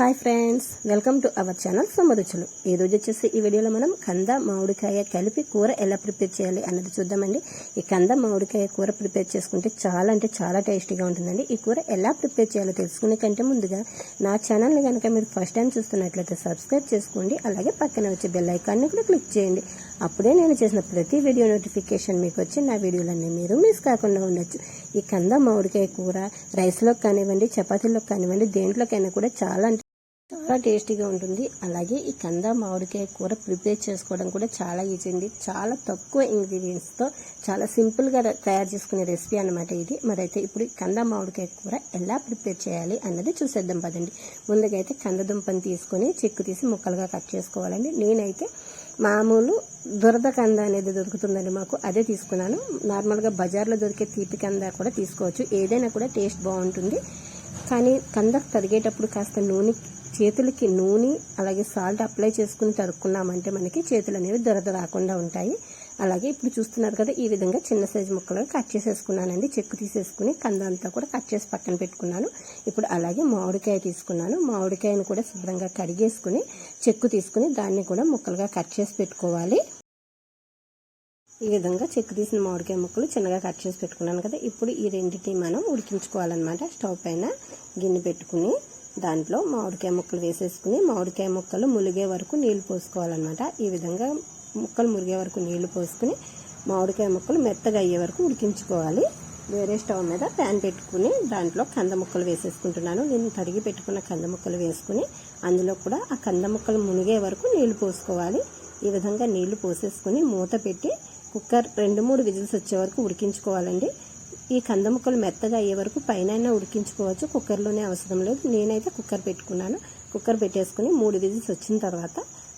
Hi friends welcome to our channel సొమ్మరుచులు ఈ రోజు వచ్చేసి ఈ వీడియోలో మనం కంద మామిడికాయ కలిపి కూర ఎలా ప్రిపేర్ చేయాలి అన్నది చూద్దామండి. ఈ కంద మామిడికాయ కూర ప్రిపేర్ చేసుకుంటే చాలా అంటే చాలా టేస్టీగా ఉంటుందండి. ఈ కూర ఎలా ప్రిపేర్ చేయాలో తెలుసుకునే కంటే ముందుగా నా ఛానల్ని కనుక మీరు ఫస్ట్ టైం చూస్తున్నట్లయితే సబ్స్క్రైబ్ చేసుకోండి. అలాగే పక్కన వచ్చే బెల్ ఐకాన్ని కూడా క్లిక్ చేయండి. అప్పుడే నేను చేసిన ప్రతి వీడియో నోటిఫికేషన్ మీకు వచ్చి నా వీడియోలన్నీ మీరు మిస్ కాకుండా ఉండొచ్చు. ఈ కంద మామిడికాయ కూర రైస్లోకి కానివ్వండి చపాతీలోకి కానివ్వండి దేంట్లోకైనా కూడా చాలా అంటే చాలా టేస్టీగా ఉంటుంది. అలాగే ఈ కంద మామిడికాయ కూర ప్రిపేర్ చేసుకోవడం కూడా చాలా ఈజీ అండి. చాలా తక్కువ ఇంగ్రీడియంట్స్తో చాలా సింపుల్గా తయారు చేసుకునే రెసిపీ అనమాట ఇది. మరైతే ఇప్పుడు కంద మామిడికాయ కూర ఎలా ప్రిపేర్ చేయాలి అన్నది చూసేద్దాం పదండి. ముందుగా అయితే కంద దుంపని తీసుకొని చెక్కు తీసి ముక్కలుగా కట్ చేసుకోవాలండి. నేనైతే మామూలు దురద కంద అనేది దొరుకుతుందండి మాకు. అదే తీసుకున్నాను. నార్మల్గా బజార్లో దొరికే తీపి కంద కూడా తీసుకోవచ్చు. ఏదైనా కూడా టేస్ట్ బాగుంటుంది. కానీ కంద తరిగేటప్పుడు కాస్త నూనె చేతులకి నూనె అలాగే సాల్ట్ అప్లై చేసుకుని తరుక్కున్నామంటే మనకి చేతులు అనేవి దొరద రాకుండా ఉంటాయి. అలాగే ఇప్పుడు చూస్తున్నారు కదా ఈ విధంగా చిన్న సైజు ముక్కలు కట్ చేసేసుకున్నానండి. చెక్కు తీసేసుకుని కంద అంతా కూడా కట్ చేసి పక్కన పెట్టుకున్నాను. ఇప్పుడు అలాగే మామిడికాయ తీసుకున్నాను. మామిడికాయను కూడా శుభ్రంగా కడిగేసుకుని చెక్కు తీసుకుని దాన్ని కూడా ముక్కలుగా కట్ చేసి పెట్టుకోవాలి. ఈ విధంగా చెక్కు తీసిన మామిడికాయ ముక్కలు చిన్నగా కట్ చేసి పెట్టుకున్నాను కదా ఇప్పుడు ఈ రెండింటిని మనం ఉడికించుకోవాలన్నమాట. స్టవ్ పైన గిన్నె పెట్టుకుని దాంట్లో మామిడికాయ ముక్కలు వేసేసుకుని మామిడికాయ ముక్కలు ములిగే వరకు నీళ్ళు పోసుకోవాలన్నమాట. ఈ విధంగా ముక్కలు మురిగే వరకు నీళ్ళు పోసుకుని మామిడికాయ ముక్కలు మెత్తగా అయ్యే వరకు ఉడికించుకోవాలి. వేరే స్టవ్ మీద ప్యాన్ పెట్టుకుని దాంట్లో కంద ముక్కలు వేసేసుకుంటున్నాను. నేను తరిగి పెట్టుకున్న కంద ముక్కలు వేసుకుని అందులో కూడా ఆ కంద ముక్కలు మునిగే వరకు నీళ్ళు పోసుకోవాలి. ఈ విధంగా నీళ్ళు పోసేసుకుని మూత పెట్టి కుక్కర్ రెండు మూడు విజిల్స్ వచ్చే వరకు ఉడికించుకోవాలండి. ఈ కంద ముక్కలు మెత్తగా అయ్యే వరకు పైన ఉడికించుకోవచ్చు. కుక్కర్లోనే అవసరం లేదు. నేనైతే కుక్కర్ పెట్టుకున్నాను. కుక్కర్ పెట్టేసుకుని మూడు విజిల్స్ వచ్చిన తర్వాత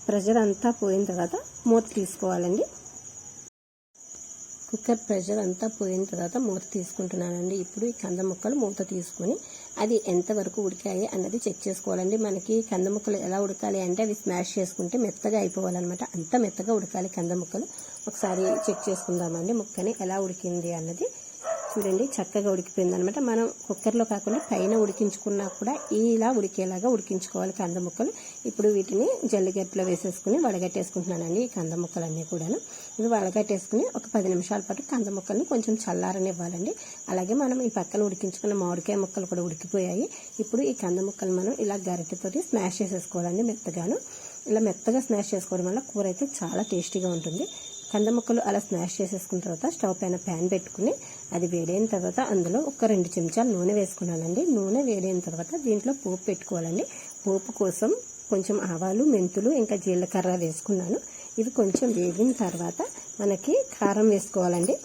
ప్రెషర్ అంతా పోయిన తర్వాత మూత తీసుకోవాలండి. కుక్కర్ ప్రెషర్ అంతా పోయిన తర్వాత మూత తీసుకుంటున్నానండి. ఇప్పుడు ఈ కంద ముక్కలు మూత తీసుకుని అది ఎంతవరకు ఉడికాయి అన్నది చెక్ చేసుకోవాలండి. మనకి కంద ముక్కలు ఎలా ఉడకాలి అంటే అవి స్మాష్ చేసుకుంటే మెత్తగా అయిపోవాలన్నమాట. అంత మెత్తగా ఉడకాలి కంద ముక్కలు. ఒకసారి చెక్ చేసుకుందామండి. ముక్కని ఎలా ఉడికింది అన్నది. చూడండి చక్కగా ఉడికిపోయింది అనమాట మనం కుక్కర్లో కాకుండా పైన ఉడికించుకున్నా కూడా ఇలా ఉడికేలాగా ఉడికించుకోవాలి కంద ముక్కలు. ఇప్పుడు వీటిని జల్లిగట్టులో వేసేసుకుని వడగట్టేసుకుంటున్నానండి ఈ కంద ముక్కలన్నీ కూడాను. ఇవి వడగట్టేసుకుని ఒక పది నిమిషాల పాటు కంద ముక్కల్ని కొంచెం చల్లారనివ్వాలండి. అలాగే మనం ఈ పక్కన ఉడికించుకున్న మామిడికాయ ముక్కలు కూడా ఉడికిపోయాయి. ఇప్పుడు ఈ కంద ముక్కలు మనం ఇలా గరిటెతోటి స్మాష్ చేసేసుకోవాలండి మెత్తగాను. ఇలా మెత్తగా స్మాష్ చేసుకోవడం వల్ల కూర అయితే చాలా టేస్టీగా ఉంటుంది. కంద ముక్కలు అలా స్మాష్ చేసేసుకున్న తర్వాత స్టవ్ పైన ప్యాన్ పెట్టుకుని అది వేడైన తర్వాత అందులో ఒక రెండు చెంచాలు నూనె వేసుకున్నానండి. నూనె వేడైన తర్వాత దీంట్లో పోపు పెట్టుకోవాలండి. పోపు కోసం కొంచెం ఆవాలు మెంతులు ఇంకా జీలకర్ర వేసుకున్నాను. ఇవి కొంచెం వేగిన తర్వాత మనకి కారం వేసుకోవాలండి.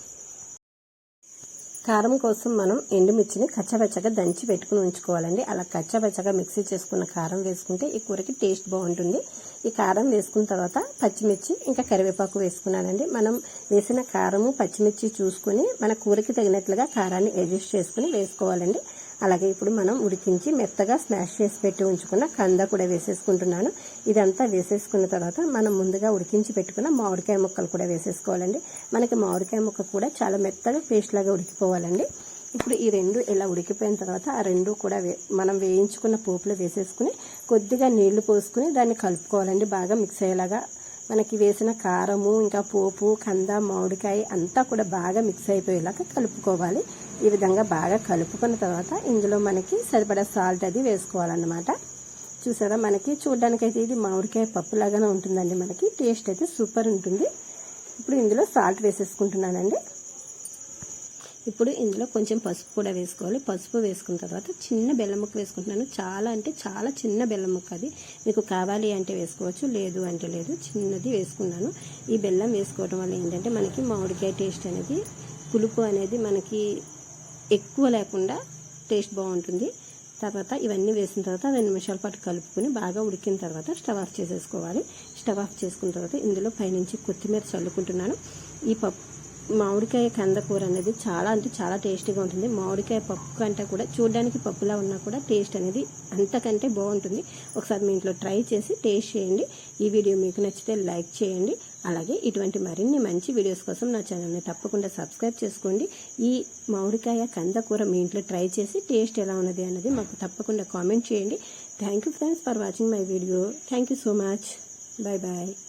కారం కోసం మనం ఎండుమిర్చిని కచ్చబచ్చగా దంచి పెట్టుకుని ఉంచుకోవాలండి. అలా కచ్చబచ్చగా మిక్సీ చేసుకున్న కారం వేసుకుంటే ఈ కూరకి టేస్ట్ బాగుంటుంది. ఈ కారం వేసుకున్న తర్వాత పచ్చిమిర్చి ఇంకా కరివేపాకు వేసుకున్నానండి. మనం వేసిన కారము పచ్చిమిర్చి చూసుకుని మన కూరకి తగినట్లుగా కారాన్ని అడ్జస్ట్ చేసుకుని వేసుకోవాలండి. అలాగే ఇప్పుడు మనం ఉడికించి మెత్తగా స్మాష్ చేసి పెట్టి ఉంచుకున్న కంద కూడా వేసేసుకుంటున్నాను. ఇదంతా వేసేసుకున్న తర్వాత మనం ముందుగా ఉడికించి పెట్టుకున్న మామిడికాయ ముక్కలు కూడా వేసేసుకోవాలండి. మనకి మామిడికాయ ముక్క కూడా చాలా మెత్తగా పేస్ట్ లాగా ఉడికిపోవాలండి. ఇప్పుడు ఈ రెండు ఇలా ఉడికిపోయిన తర్వాత ఆ రెండు కూడా మనం వేయించుకున్న పోపులో వేసేసుకుని కొద్దిగా నీళ్ళు పోసుకుని దాన్ని కలుపుకోవాలండి. బాగా మిక్స్ అయ్యేలాగా మనకి వేసిన కారము ఇంకా పోపు కంద మామిడికాయ అంతా కూడా బాగా మిక్స్ అయిపోయేలాగా కలుపుకోవాలి. ఈ విధంగా బాగా కలుపుకున్న తర్వాత ఇందులో మనకి సరిపడా సాల్ట్ అది వేసుకోవాలన్నమాట. చూసారా? మనకి చూడడానికైతే ఇది మామిడికాయ పప్పులాగానే ఉంటుందండి. మనకి టేస్ట్ అయితే సూపర్ ఉంటుంది. ఇప్పుడు ఇందులో సాల్ట్ వేసేసుకుంటున్నానండి. ఇప్పుడు ఇందులో కొంచెం పసుపు కూడా వేసుకోవాలి. పసుపు వేసుకున్న తర్వాత చిన్న బెల్లం ముక్క వేసుకుంటున్నాను. చాలా అంటే చాలా చిన్న బెల్లం ముక్క అది. మీకు కావాలి అంటే వేసుకోవచ్చు లేదు అంటే లేదు చిన్నది వేసుకున్నాను. ఈ బెల్లం వేసుకోవడం వల్ల ఏంటంటే మనకి మామిడికాయ టేస్ట్ అనేది పులుపు అనేది మనకి ఎక్కువ లేకుండా టేస్ట్ బాగుంటుంది. తర్వాత ఇవన్నీ వేసిన తర్వాత రెండు నిమిషాల పాటు కలుపుకొని బాగా ఉడికిన తర్వాత స్టవ్ ఆఫ్ చేసేసుకోవాలి. స్టవ్ ఆఫ్ చేసుకున్న తర్వాత ఇందులో పైనుంచి కొత్తిమీర చల్లుకుంటున్నాను. ఈ పప్పు మామిడికాయ కందకూర అనేది చాలా అంటే చాలా టేస్టీగా ఉంటుంది. మామిడికాయ పప్పు కంటే కూడా చూడడానికి పప్పులా ఉన్నా కూడా టేస్ట్ అనేది అంతకంటే బాగుంటుంది. ఒకసారి మీ ఇంట్లో ట్రై చేసి టేస్ట్ చేయండి. ఈ వీడియో మీకు నచ్చితే లైక్ చేయండి. అలాగే ఇటువంటి మరిన్ని మంచి వీడియోస్ కోసం నా ఛానల్ని తప్పకుండా సబ్స్క్రైబ్ చేసుకోండి. ఈ మామిడికాయ కంద కూర మీ ఇంట్లో ట్రై చేసి టేస్ట్ ఎలా ఉన్నది అన్నది మాకు తప్పకుండా కామెంట్ చేయండి. Thank you friends for watching my video thank you so much bye bye